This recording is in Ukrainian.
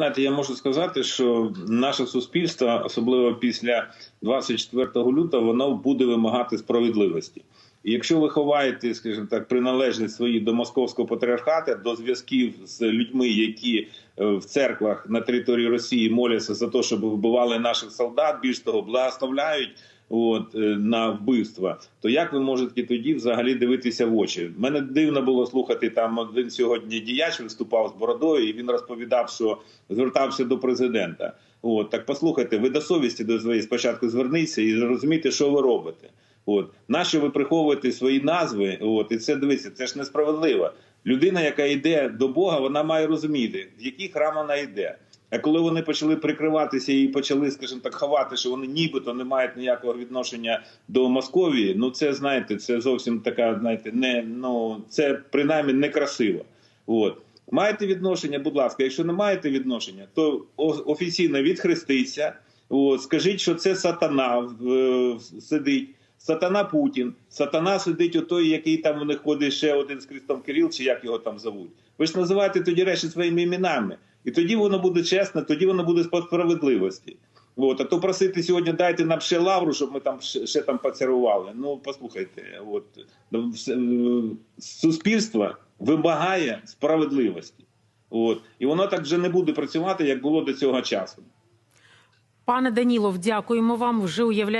знаєте, я можу сказати, що наше суспільство, особливо після 24 лютого, воно буде вимагати справедливості. І якщо ви ховаєте, скажімо так, приналежність свої до московського патріархату, до зв'язків з людьми, які е, в церквах на території Росії моляться за те, щоб вбивали наших солдат, більш того, благословляють от, е, на вбивства, то як ви можете тоді взагалі дивитися в очі? Мене дивно було слухати там один сьогодні діяч виступав з бородою, і він розповідав, що звертався до президента. От так послухайте, ви до совісті до своєї спочатку зверніться і розумієте, що ви робите. От нащо ви приховуєте свої назви? От і це дивіться, це ж несправедливо. Людина, яка йде до Бога, вона має розуміти, в який храм вона йде. А коли вони почали прикриватися і почали, скажімо так, ховати, що вони нібито не мають ніякого відношення до Московії, ну це знаєте, це зовсім така, знаєте, не ну це принаймні некрасиво. От маєте відношення, будь ласка. Якщо не маєте відношення, то офіційно відхрестіться. От, скажіть, що це сатана е, сидить. Сатана Путін, сатана сидить у той, який там у них ходить ще один з Крістом Кирил, чи як його там зовуть. Ви ж називаєте тоді речі своїми іменами. І тоді воно буде чесно, тоді воно буде по справедливості. От, а то просити сьогодні дайте нам ще лавру, щоб ми там ще, ще там поцарували. Ну послухайте, от ну, е, суспільство вимагає справедливості. От і воно так вже не буде працювати, як було до цього часу. Пане Данілов, дякуємо вам. Вже уявляю.